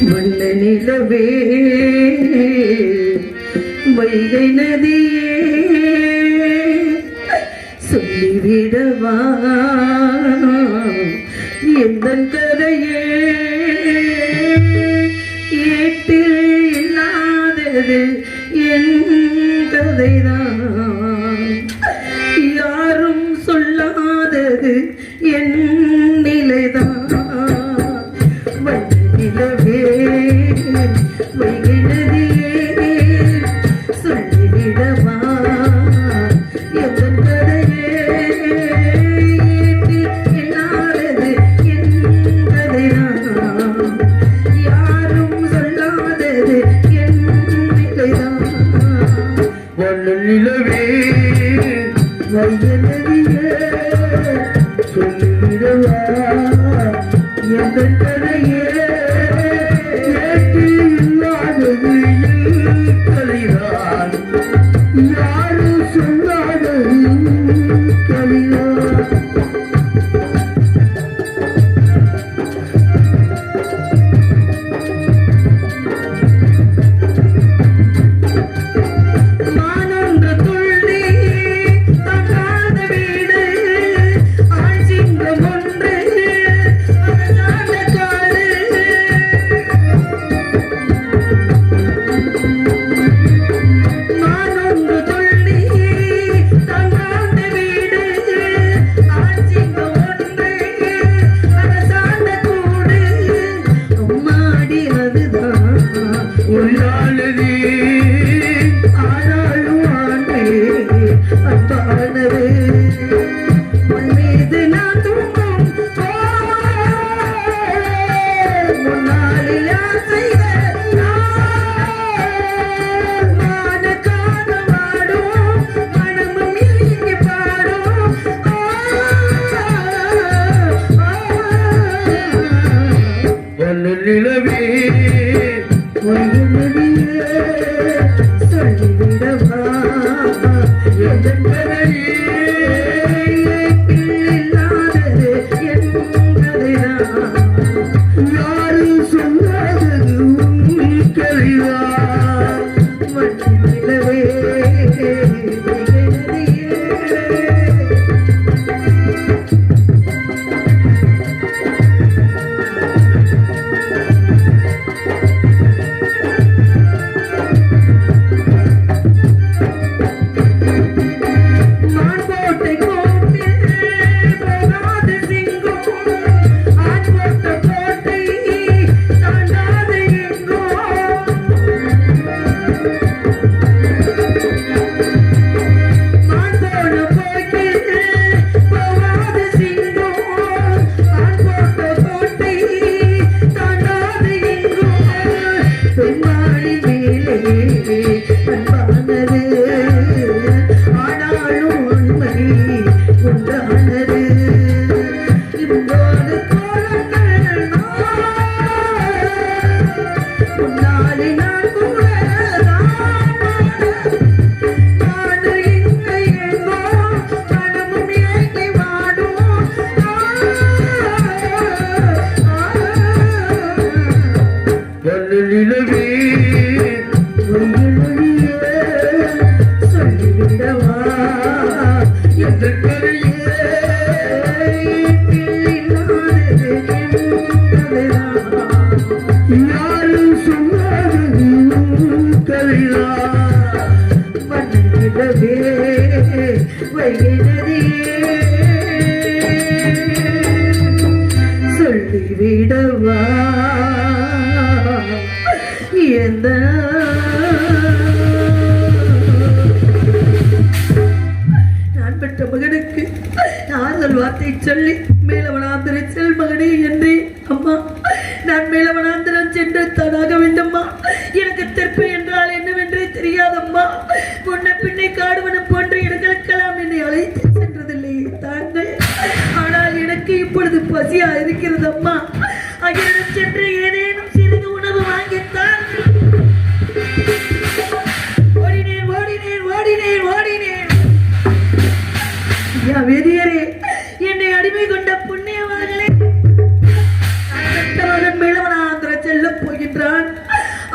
வண்ண நிலவே. வைகை நதியே சொல்லிவிடவா? எந்த கதையே? ஏட்டில் இல்லாதது என் கதைதான். விடவா? எந்த நான் பெற்ற மகனுக்கு ஆறுதல் வார்த்தை சொல்லி மேலவனாந்திர செல் மகனே என்றே. அம்மா நான் மேலவனாந்திரம் சென்று தானாக வேண்டும்மா. எனக்கு தெற்பு என்றால் என்னவென்றே தெரியாதம்மா. முன்ன பின்னை காடுவனம் போன்ற இடங்களுக்கெல்லாம் என்னை அழைத்து சென்றதில்லை தாங்கள். ஆனால் எனக்கு இப்பொழுது பசியா இருக்கிறது அம்மா அகிலிடம் சென்று ஏதேனும் சிறிது உணவு வாங்கித்தான். ஓடினேன் ஓடினேன் ஓடினேன் ஓடினேன். ஐயா வெறியரே என்னை அடிமை கொண்ட புண்ணியவான்களே. நான் பெற்ற மகன் மேலவனாந்திர செல்ல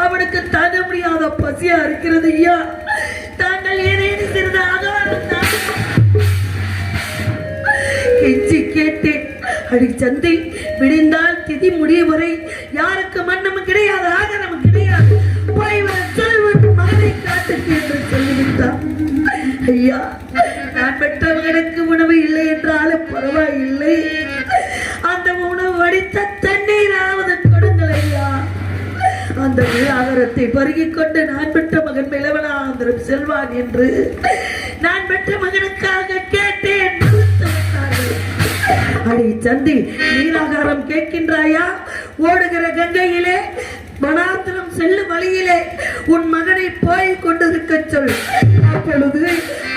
அவனுக்கு தாங்க முடியாத பசியா இருக்கிறது ஐயா. தாங்கள் ஏதேனும் சிறிது ஆகாரம் கெஞ்சி கேட்டேன். அடி சந்தை விடிந்தால் திதி முடிய வரை யாருக்கு மன்னமும் கிடையாது ஆகரமும் கிடையாது. போய் மகனை காட்டுக்கு என்று சொல்லிவிட்டான். ஐயா நான் பெற்றவர்களுக்கு உணவு இல்லை என்றாலும் பரவாயில்லை. அந்த உணவு வடித்த தண்ணீராவது கொடுங்கள் ஐயா. அந்த விழாகரத்தை பருகிக் கொண்டு நான் பெற்ற மகன் மிளவனாந்திரம் செல்வான் என்று நான் பெற்ற மகனுக்காக கேட்டேன். ஆடி சந்தி நீலாகாரம் கேட்கின்றாயா? ஓடுகிற கங்கையிலே மனாத்திரம் செல்லும் வழியிலே உன் மகனை போய் கொண்டிருக்க சொல். அப்பொழுது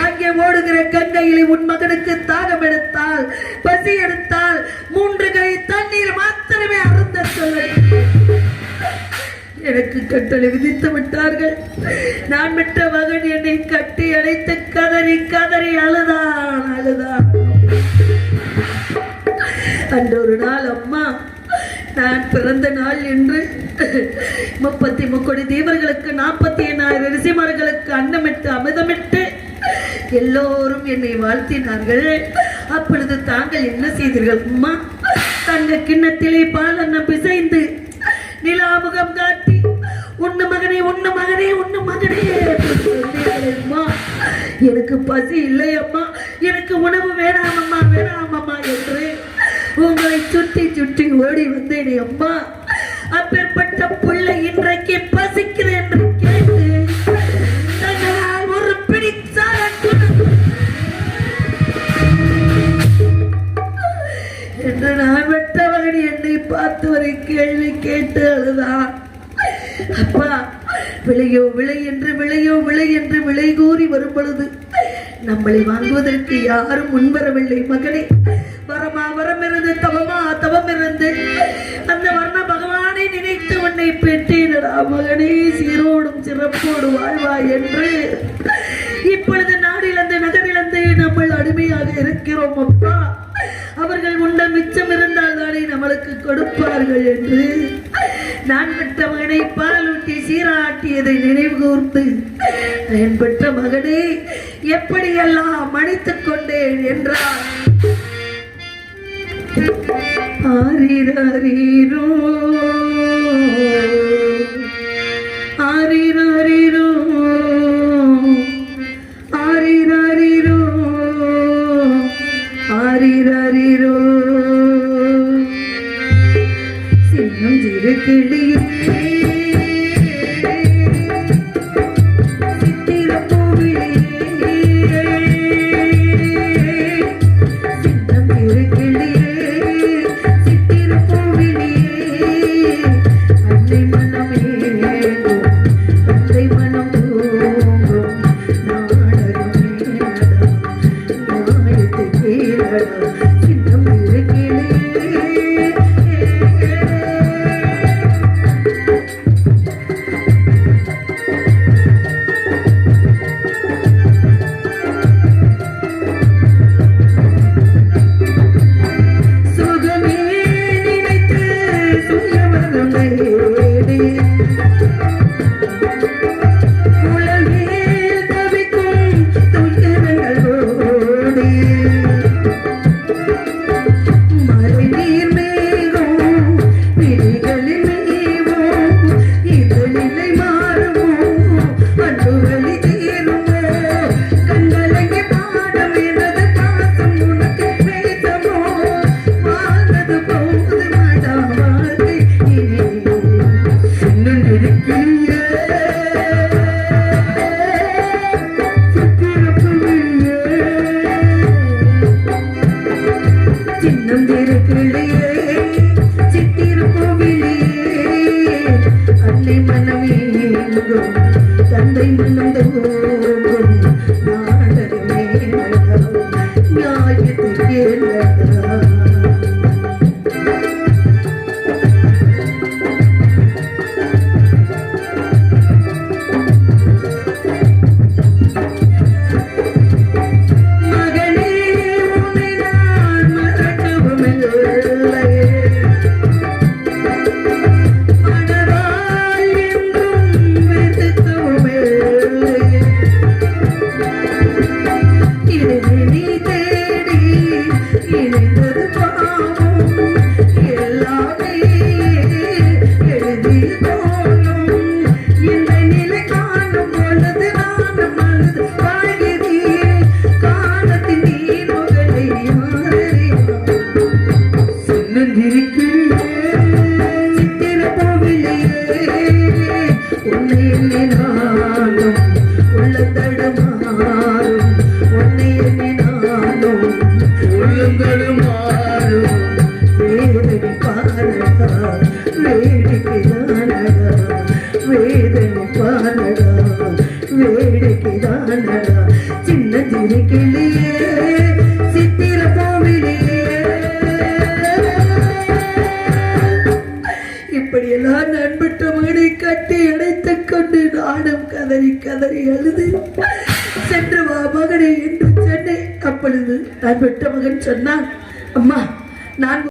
அங்கே ஓடுகிற கங்கையிலே உன் மகனுக்கு தாகம் எடுத்தால் பசி எடுத்தால் மூன்று கை தண்ணீர் மாத்திரமே அருந்த சொல்ல எனக்கு கட்டளை விதித்து விட்டார்கள். நான் பெற்ற மகன் என்னை கட்டி அழைத்து கதறி கதறி அழுதான் அழுதான். அன்றொரு நாள் அம்மா. நான் பிறந்த நாள் என்று முப்பத்தி முக்கோடி தேவர்களுக்கு நாற்பத்தி எண்ணாயிரம் ரிசிமார்களுக்கு அன்னமிட்டு அமிர்தமிட்டு எல்லோரும் என்னை வாழ்த்தினார்கள். அப்பொழுது தாங்கள் என்ன செய்தீர்கள் அம்மா? தங்க கிண்ணத்திலே பால் அன்னம் பிசைந்து நிலாமுகம் காட்டி உன்னு மகனே உண்ணு மகனே உண்ணு மகனே அம்மா. எனக்கு பசி இல்லை அம்மா. எனக்கு உணவு வேணாம் அம்மா வேணாம் அம்மா என்று உங்களை சுற்றி சுற்றி ஓடி வந்தேனே அம்மா. அப்பேற்பட்ட பிள்ளை இன்றைக்கு பசிக்குது என்று கேட்டு தங்களால் ஒரு பிடிச்சார என்று நான் வெட்ட என்னை பார்த்து ஒரு கேள்வி கேட்டு அழுதான். அப்பா விளையோ விலை என்று விளையோ விலை என்று விலை கூறி வரும் பொழுது நம்மளை வாங்குவதற்கு யாரும் முன்வரவில்லை மகனே. வரம் இருந்து தவமா தவம் இருந்து அந்த வர்ண பகவானை நினைத்து உன்னை பெற்றேனடா மகனே சீரோடும் சிறப்போடு வாழ்வாய் என்று. இப்பொழுது நாடிலிருந்து நகரிலிருந்து நம்ம அடிமையாக இருக்கிறோம் அப்பா. அவர்கள் உண்ட மிச்சம் இருந்தால் தானே நம்மளுக்கு கொடுப்பார்கள் என்று. நான் பெற்ற மகனை பாலூட்டி சீராட்டியதை நினைவு கூர்ந்து நான் பெற்ற மகனே எப்படியெல்லாம் மன்னித்துக் கொண்டேன் என்றார் ஆரிரரீரோ Thank you. வேடிக்கைதானடா சின்ன சிறு கிளி மகனை அழுது சென்று வா மகனை என்று சென்னை. அப்பொழுது நான் விட்ட மகன் சொன்னான் அம்மா நான்